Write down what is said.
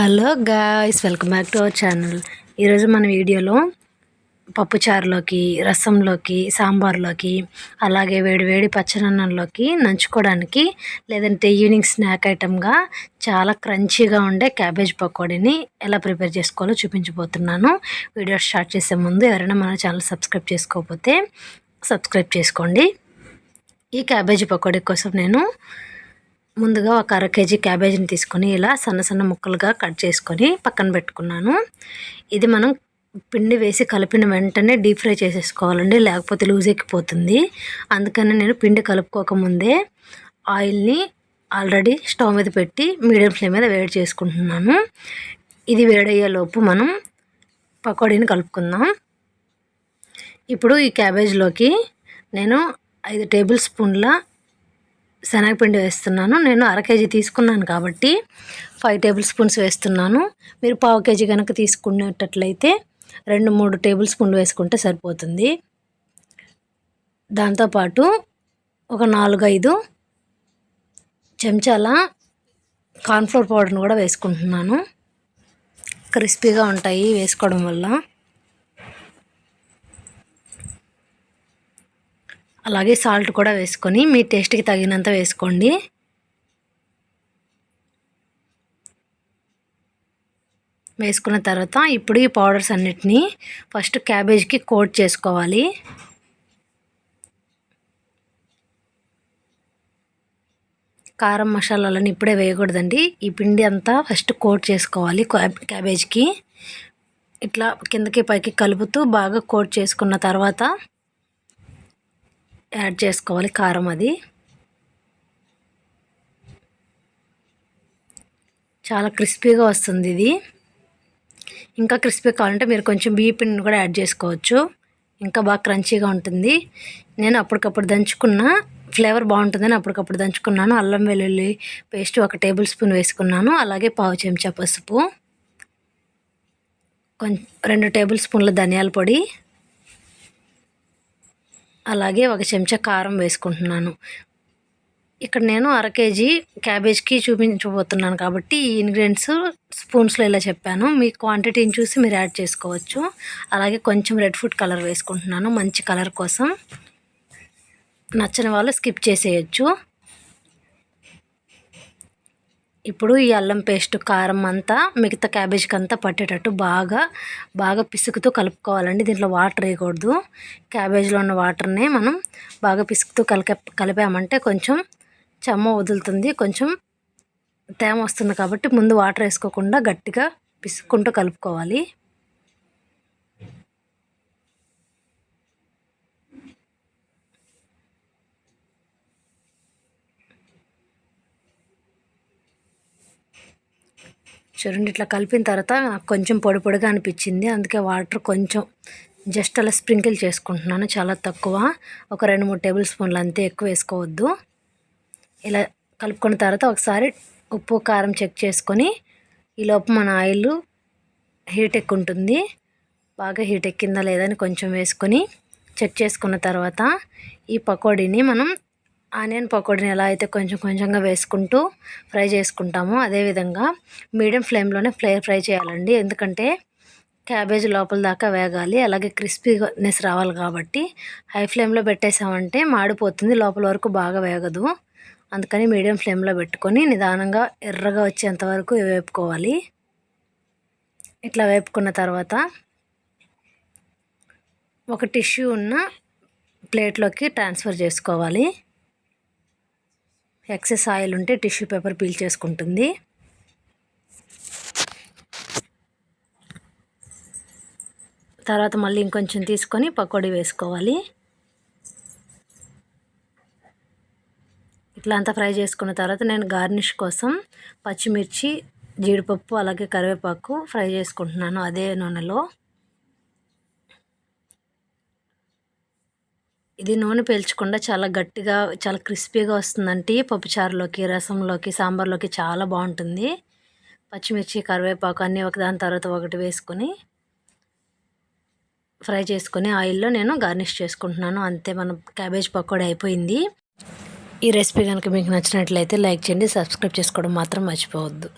Hello guys welcome back to our channel ఈరోజు మన వీడియోలో పప్పుచారులోకి రసంలోకి సాంబార్లోకి అలాగే వేడి వేడి పచ్చనన్నంలోకి నంచుకోవడానికి లేదంటే ఈవినింగ్ స్నాక్ ఐటమ్గా చాలా క్రంచీగా ఉండే క్యాబేజ్ పకోడీని ఎలా ప్రిపేర్ చేసుకోవాలో చూపించబోతున్నాను. వీడియో స్టార్ట్ చేసే ముందు ఎవరైనా మన ఛానల్ సబ్స్క్రైబ్ చేసుకోకపోతే సబ్స్క్రైబ్ చేసుకోండి. ఈ క్యాబేజీ పకోడీ కోసం నేను ముందుగా ఒక అర కేజీ క్యాబేజీని తీసుకొని ఇలా సన్న సన్న ముక్కలుగా కట్ చేసుకొని పక్కన పెట్టుకున్నాను. ఇది మనం పిండి వేసి కలిపిన వెంటనే డీప్ ఫ్రై చేసేసుకోవాలండి లేకపోతే లూజ్ ఎక్కిపోతుంది. అందుకని నేను పిండి కలుపుకోకముందే ఆయిల్ని ఆల్రెడీ స్టవ్ మీద పెట్టి మీడియం ఫ్లేమ్ మీద వేడి చేసుకుంటున్నాను. ఇది వేడయ్యేలోపు మనం పకోడీని కలుపుకుందాం. ఇప్పుడు ఈ క్యాబేజ్లోకి నేను ఐదు టేబుల్ స్పూన్ల శనగపిండి వేస్తున్నాను. నేను అర కేజీ తీసుకున్నాను కాబట్టి ఫైవ్ టేబుల్ స్పూన్స్ వేస్తున్నాను. మీరు పావు కేజీ కనుక తీసుకునేటట్లయితే రెండు మూడు టేబుల్ స్పూన్లు వేసుకుంటే సరిపోతుంది. దాంతోపాటు ఒక నాలుగు ఐదు చెంచాల కార్న్ఫ్లోర్ పౌడర్ని కూడా వేసుకుంటున్నాను. క్రిస్పీగా ఉంటాయి వేసుకోవడం వల్ల. అలాగే సాల్ట్ కూడా వేసుకొని మీ టేస్ట్కి తగినంత వేసుకోండి. వేసుకున్న తర్వాత ఇప్పుడు ఈ పౌడర్స్ అన్నిటినీ ఫస్ట్ క్యాబేజ్కి కోట్ చేసుకోవాలి. కారం మసాలాలను ఇప్పుడే వేయకూడదండి. ఈ పిండి అంతా ఫస్ట్ కోట్ చేసుకోవాలి క్యాబేజ్కి ఇట్లా కిందకి పైకి కలుపుతూ బాగా కోట్ చేసుకున్న తర్వాత యాడ్ చేసుకోవాలి కారం అది. చాలా క్రిస్పీగా వస్తుంది ఇది. ఇంకా క్రిస్పీ కావాలంటే మీరు కొంచెం బియ్య పిండిని కూడా యాడ్ చేసుకోవచ్చు. ఇంకా బాగా క్రంచీగా ఉంటుంది. నేను అప్పటికప్పుడు దంచుకున్న ఫ్లేవర్ బాగుంటుందని అప్పటికప్పుడు దంచుకున్నాను. అల్లం వెల్లుల్లి పేస్ట్ ఒక టేబుల్ స్పూన్ వేసుకున్నాను. అలాగే పావు చెంచా పసుపు. కొంచెం రెండు టేబుల్ స్పూన్ల ధనియాల పొడి. అలాగే ఒక చెంచా కారం వేసుకుంటున్నాను. ఇక్కడ నేను అర కేజీ క్యాబేజ్కి చూపించబోతున్నాను కాబట్టి ఈ ఇంగ్రీడియంట్స్ స్పూన్స్లో ఇలా చెప్పాను. మీ క్వాంటిటీని చూసి మీరు యాడ్ చేసుకోవచ్చు. అలాగే కొంచెం రెడ్ ఫుడ్ కలర్ వేసుకుంటున్నాను. మంచి కలర్ కోసం నచ్చని వాళ్ళు స్కిప్ చేసేయచ్చు. ఇప్పుడు ఈ అల్లం పేస్ట్ కారం అంతా మిగతా క్యాబేజ్కి అంతా పట్టేటట్టు బాగా బాగా పిసుకుతూ కలుపుకోవాలండి. దీంట్లో వాటర్ వేయకూడదు. క్యాబేజ్లో ఉన్న వాటర్ని మనం బాగా పిసుకుతూ కలిప కలిపామంటే కొంచెం చెమ్మ వదులుతుంది. కొంచెం తేమ వస్తుంది కాబట్టి ముందు వాటర్ వేసుకోకుండా గట్టిగా పిసుక్కుంటూ కలుపుకోవాలి. చూడండి ఇట్లా కలిపిన తర్వాత నాకు కొంచెం పొడి పొడిగా అనిపించింది. అందుకే వాటర్ కొంచెం జస్ట్ అలా స్ప్రింకిల్ చేసుకుంటున్నాను చాలా తక్కువ. ఒక రెండు మూడు టేబుల్ స్పూన్లు అంతే ఎక్కువ వేసుకోవద్దు. ఇలా కలుపుకున్న తర్వాత ఒకసారి ఉప్పు కారం చెక్ చేసుకొని ఈలోపు మన ఆయిల్ హీట్ ఎక్కుంటుంది బాగా హీట్ ఎక్కిందా లేదని కొంచెం వేసుకొని చెక్ చేసుకున్న తర్వాత ఈ పకోడీని మనం ఆనియన్ పకోడీని ఎలా అయితే కొంచెం కొంచెంగా వేసుకుంటూ ఫ్రై చేసుకుంటామో అదేవిధంగా మీడియం ఫ్లేమ్లోనే ఫ్రై ఫ్రై చేయాలండి. ఎందుకంటే క్యాబేజ్ లోపల దాకా వేగాలి అలాగే క్రిస్పీనెస్ రావాలి కాబట్టి హై ఫ్లేమ్లో పెట్టేసామంటే మాడిపోతుంది లోపల వరకు బాగా వేగదు. అందుకని మీడియం ఫ్లేమ్లో పెట్టుకొని నిదానంగా ఎర్రగా వచ్చేంత వరకు వేపుకోవాలి. ఇట్లా వేపుకున్న తర్వాత ఒక టిష్యూ ఉన్న ప్లేట్లోకి ట్రాన్స్ఫర్ చేసుకోవాలి. ఎక్సెస్ ఆయిల్ ఉంటే టిష్యూ పేపర్ పీల్ చేసుకుంటుంది. తర్వాత మళ్ళీ ఇంకొంచెం తీసుకొని పకోడీ వేసుకోవాలి. ఇట్లా అంతా ఫ్రై చేసుకున్న తర్వాత నేను గార్నిష్ కోసం పచ్చిమిర్చి జీడిపప్పు అలాగే కరివేపాకు ఫ్రై చేసుకుంటున్నాను అదే నూనెలో. ఇది నూనె పీల్చకుండా చాలా గట్టిగా చాలా క్రిస్పీగా వస్తుందంటే పప్పుచారులోకి రసంలోకి సాంబార్లోకి చాలా బాగుంటుంది. పచ్చిమిర్చి కరివేపాకు అన్నీ ఒకదాని తర్వాత ఒకటి వేసుకొని ఫ్రై చేసుకొని ఆయిల్లో నేను గార్నిష్ చేసుకుంటున్నాను. అంతే మన క్యాబేజ్ పకోడీ అయిపోయింది. ఈ రెసిపీ కనుక మీకు నచ్చినట్లయితే లైక్ చేయండి సబ్స్క్రైబ్ చేసుకోవడం మాత్రం మర్చిపోవద్దు.